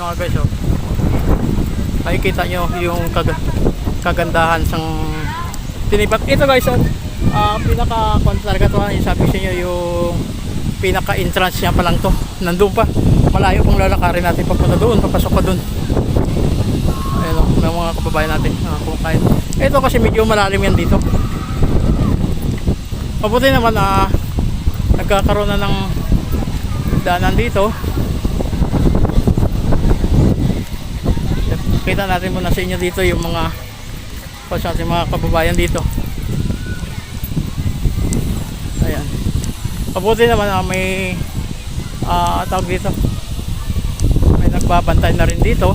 Ayan mga guys, oh. Makikita nyo yung kag kagandahan ng tinipak. Ito guys, oh, ah, pinaka talaga to, yung sabi sa inyo yung pinaka entrance niya pa lang to. Nandun pa. Malayo pang lalakarin natin papunta doon, papasok pa doon. Ayan o, may mga kababayan natin uh, kumakain. Ito kasi medyo malalim yan dito. Mabuti naman na nagkakaroon na ng daanan dito. Kita natin muna sa inyo dito yung mga pas natin mga kababayan dito. Ayan. Mabuti naman na may ah tawag dito. May nagbabantay na rin dito.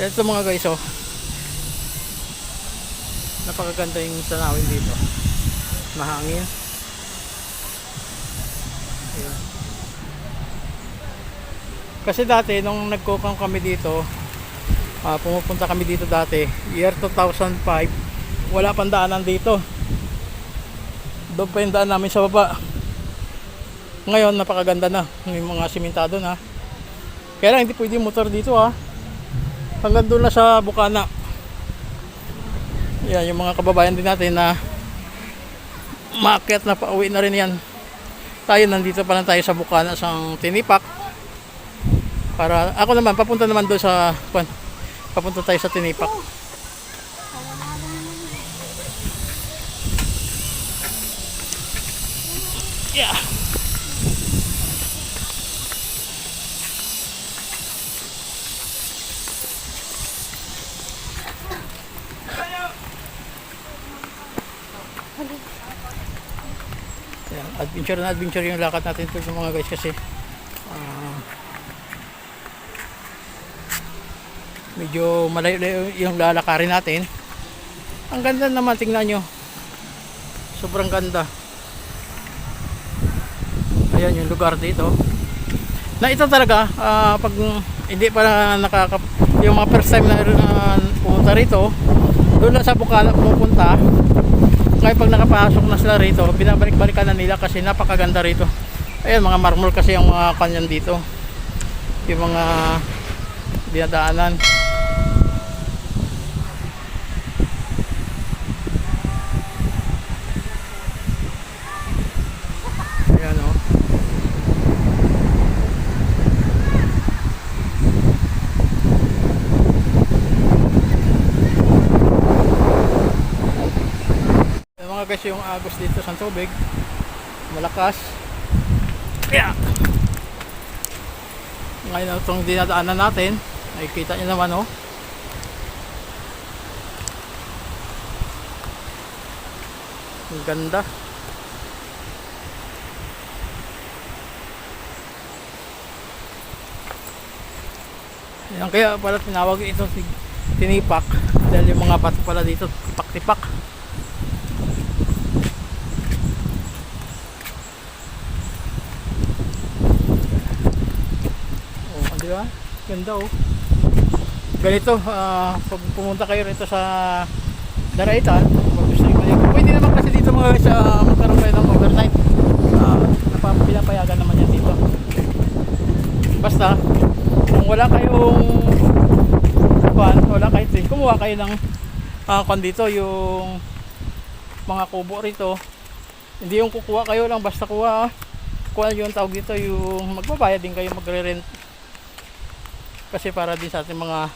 Ito mga guys oh. Napakaganda yung tanawin dito. Mahangin. Kasi dati nung nagkukang kami dito, ah, pumupunta kami dito dati, year 2005, wala pang daanan dito. Doon pa yung daan namin sa baba. Ngayon, napakaganda na. May mga simentado na. Kaya lang, hindi pwede motor dito ha. Hanggang doon na sa Bukana. Yan, yung mga kababayan din natin na maakyat na pauwi na rin yan. Tayo, nandito pa lang tayo sa Bukana, sa Tinipak. Para, ako naman, papunta naman doon sa, kwan, papunta tayo sa Tinipak. Yeah. Ayan, adventure na adventure yung lakad natin ito mga guys kasi ah, medyo malayo yung lalakarin natin. Ang ganda naman tingnan nyo. Sobrang ganda. Ayan yung lugar dito. Na ito talaga ah, pag hindi pa nakaka yung mga first time na uh, pumunta rito doon lang sa Bukala pupunta ngayon pag nakapasok na sila rito binabalik-balikan na nila kasi napakaganda rito. Ayan mga marmol kasi ang mga kanyan dito. Yung mga dinadaanan ayan o Guys yung agos dito sa tubig. Malakas. Yeah. ngayon itong dinadaanan natin nakikita nyo naman oh. Ang ganda. Yan kaya pala tinawag ito tinipak dahil yung mga bato pala dito tipak-tipak. Oh, di ba? Ganda oh. Ganito, ah, pag pumunta kayo rito sa Daraitan, pag gusto nyo maligo, pwede naman kasi dito mga guys, ah, magkaroon kayo ng overnight. Ah, napa- pinapayagan naman yan dito. Basta, kung wala kayong kuhan, wala kayo train, kumuha kayo ng ah, kuhan dito, yung mga kubo rito. Hindi yung kukuha kayo lang, basta kuha, ah. kuha yung tawag dito, yung magbabayad din kayo magre-rent kasi para din sa ating mga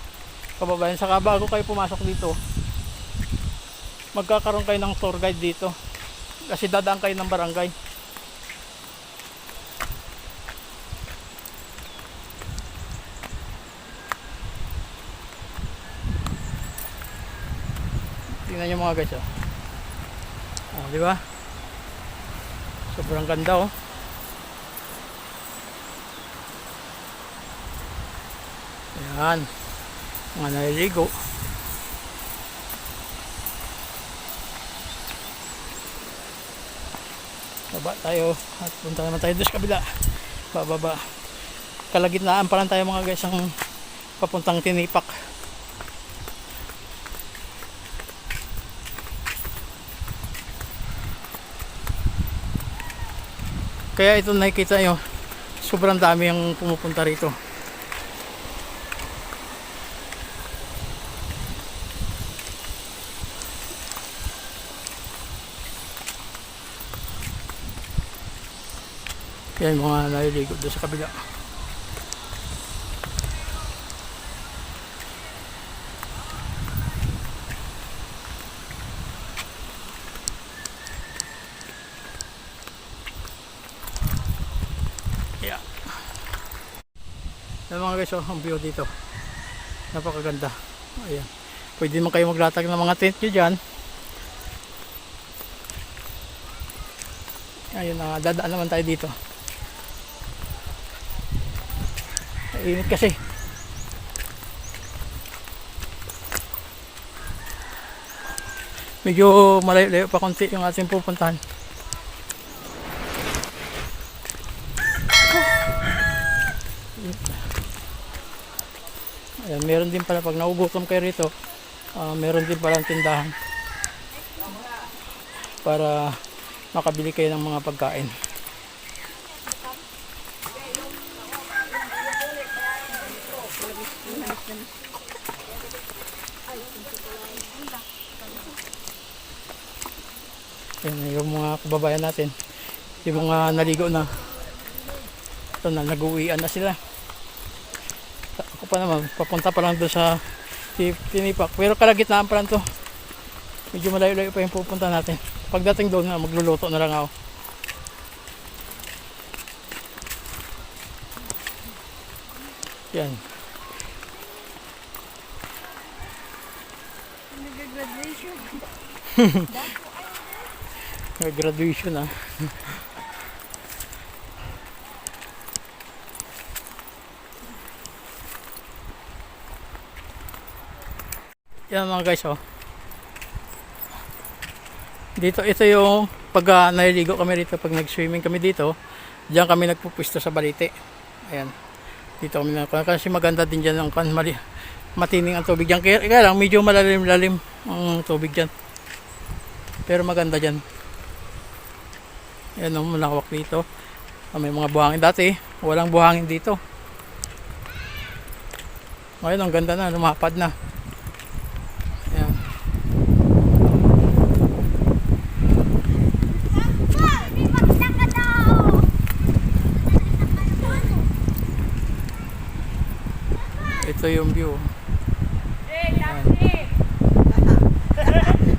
kababayan saka bago kayo pumasok dito magkakaroon kayo ng tour guide dito. Kasi dadaan kayo ng barangay. Tingnan nyo mga guys oh. oh di ba? Sobrang ganda oh Ayan. Mga naliligo. Baba tayo at punta naman tayo doon sa kabila. Bababa. Kalagitnaan pa lang tayo mga guys ang papuntang tinipak. Kaya ito nakikita nyo, sobrang dami ang pumupunta rito. Yan mga naliligo doon sa kabila. Yeah. Yan mga guys, oh, ang view dito. Napakaganda. Ayan. Pwede naman kayo maglatag ng mga tent nyo dyan. Ayun na, dadaan naman tayo dito. Init kasi. Medyo malayo-layo pa konti yung ating pupuntahan. Ayan, meron din pala pag naugutom kayo rito, ah, meron din pala tindahan para makabili kayo ng mga pagkain. Yan yung mga kababayan natin. Yung mga naligo na. Ito na, nag-uwian na sila. Ako pa naman, papunta pa lang doon sa Ti- Tinipak. Pero kalagitnaan pa lang to. Medyo malayo-layo pa yung pupunta natin. Pagdating doon na, magluluto na lang ako. Yan. Nag-graduation. May graduation ah. Yan mga guys oh. Dito ito yung pag uh, naliligo kami dito pag nag-swimming kami dito. Diyan kami nagpupwesto sa balite. Ayan. Dito kami na kasi maganda din diyan ang kan mali matining ang tubig diyan. Kaya, kaya lang medyo malalim-lalim ang tubig diyan. Pero maganda diyan. Ayan o, malawak dito. Ah, may mga buhangin dati. Walang buhangin dito. Ngayon, ang ganda na. Lumapad na. Ayan. Ito yung view. Ayan.